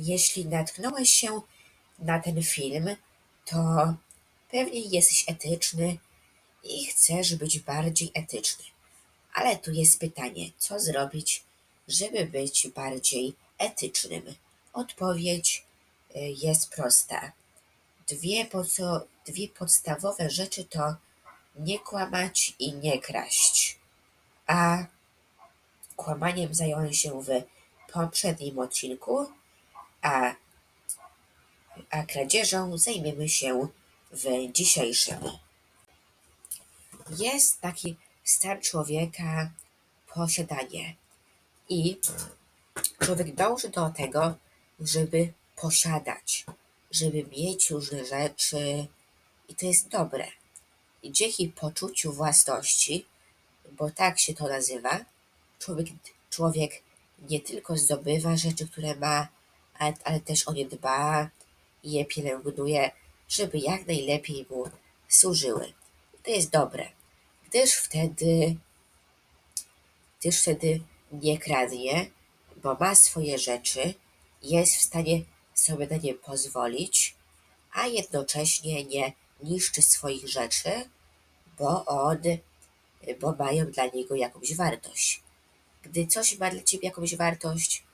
Jeśli natknąłeś się na ten film, to pewnie jesteś etyczny i chcesz być bardziej etyczny. Ale tu jest pytanie, co zrobić, żeby być bardziej etycznym? Odpowiedź y, jest prosta. Dwie, po co, dwie podstawowe rzeczy to nie kłamać i nie kraść. A kłamaniem zająłem się w poprzednim odcinku, a, a kradzieżą zajmiemy się w dzisiejszym. Jest taki stan człowieka posiadanie i człowiek dąży do tego, żeby posiadać, żeby mieć różne rzeczy i to jest dobre. I dzięki poczuciu własności, bo tak się to nazywa, człowiek, człowiek nie tylko zdobywa rzeczy, które ma, ale, też o nie dba i je pielęgnuje, żeby jak najlepiej mu służyły. To jest dobre, gdyż wtedy, gdyż wtedy nie kradnie, bo ma swoje rzeczy, jest w stanie sobie na nie pozwolić, a jednocześnie nie niszczy swoich rzeczy, bo on, bo mają dla niego jakąś wartość. Gdy coś ma dla ciebie jakąś wartość,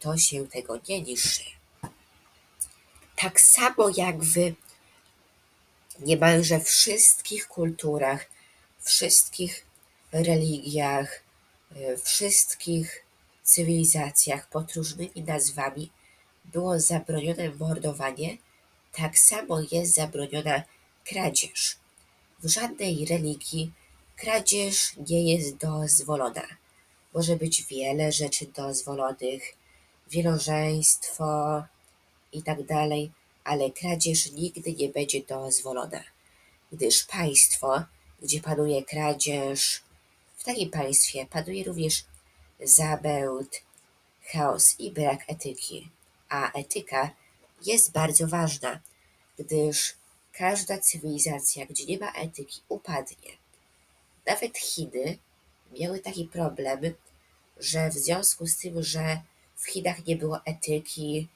to się tego nie niszczy. Tak samo jak w niemalże wszystkich kulturach, wszystkich religiach, wszystkich cywilizacjach pod różnymi nazwami było zabronione mordowanie, tak samo jest zabroniona kradzież. W żadnej religii kradzież nie jest dozwolona. Może być wiele rzeczy dozwolonych, wielożeństwo i tak dalej, ale kradzież nigdy nie będzie dozwolona, gdyż państwo, gdzie panuje kradzież, w takim państwie panuje również zabełt, chaos i brak etyki. A etyka jest bardzo ważna, gdyż każda cywilizacja, gdzie nie ma etyki, upadnie. Nawet Chiny miały taki problem, że w związku z tym, że w Chinach nie było etyki,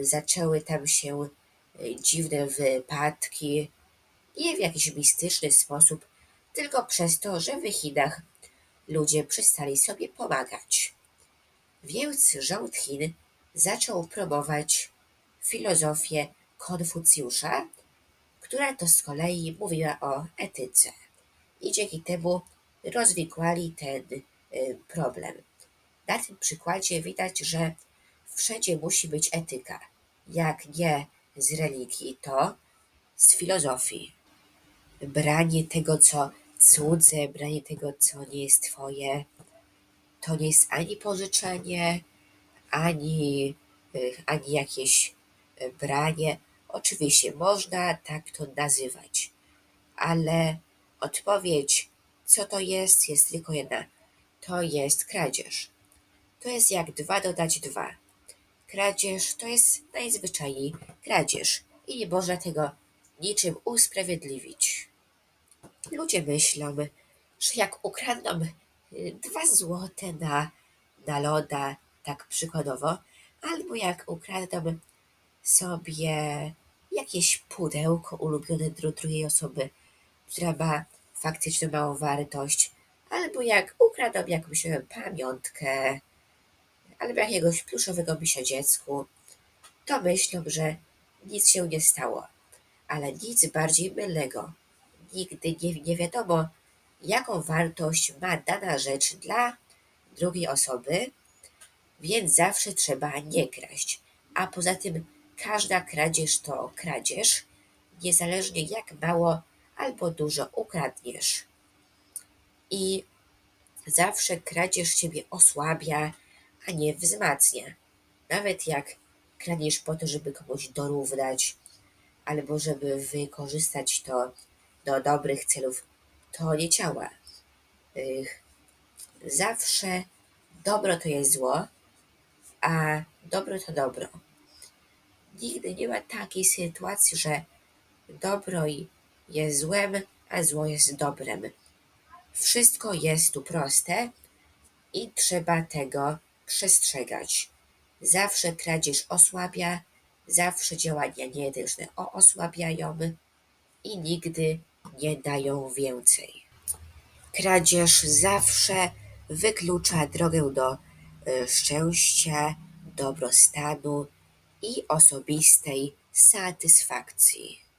zaczęły tam się y, dziwne wypadki, nie w jakiś mistyczny sposób, tylko przez to, że w Chinach ludzie przestali sobie pomagać. Więc rząd Chin zaczął promować filozofię Konfucjusza, która to z kolei mówiła o etyce. I dzięki temu rozwikłali ten y, problem. Na tym przykładzie widać, że wszędzie musi być etyka. Jak nie z religii, to z filozofii. Branie tego, co cudze, branie tego, co nie jest twoje, to nie jest ani pożyczenie, ani, y, ani jakieś y, branie. Oczywiście można tak to nazywać, ale odpowiedź, co to jest, jest tylko jedna. To jest kradzież. To jest jak dwa dodać dwa. Kradzież to jest najzwyczajniej kradzież i nie można tego niczym usprawiedliwić. Ludzie myślą, że jak ukradną y, dwa złote na, na loda, tak przykładowo, albo jak ukradną sobie jakieś pudełko ulubione dru drugiej osoby, która ma faktycznie małą wartość, albo jak ukradną jakąś pamiątkę, albo jakiegoś pluszowego misia dziecku, to myślą, że nic się nie stało. Ale nic bardziej mylnego. Nigdy nie, nie wiadomo, jaką wartość ma dana rzecz dla drugiej osoby, więc zawsze trzeba nie kraść. A poza tym każda kradzież to kradzież, niezależnie jak mało albo dużo ukradniesz. I zawsze kradzież ciebie osłabia, a nie wzmacnia. Nawet jak kradniesz po to, żeby komuś dorównać, albo żeby wykorzystać to do dobrych celów, to nie działa. Zawsze dobro to jest zło, a dobro to dobro. Nigdy nie ma takiej sytuacji, że dobro jest złem, a zło jest dobrem. Wszystko jest tu proste i trzeba tego przestrzegać. Zawsze kradzież osłabia, zawsze działania nieetyczne o- osłabiają i nigdy nie dają więcej. Kradzież zawsze wyklucza drogę do y, szczęścia, dobrostanu i osobistej satysfakcji.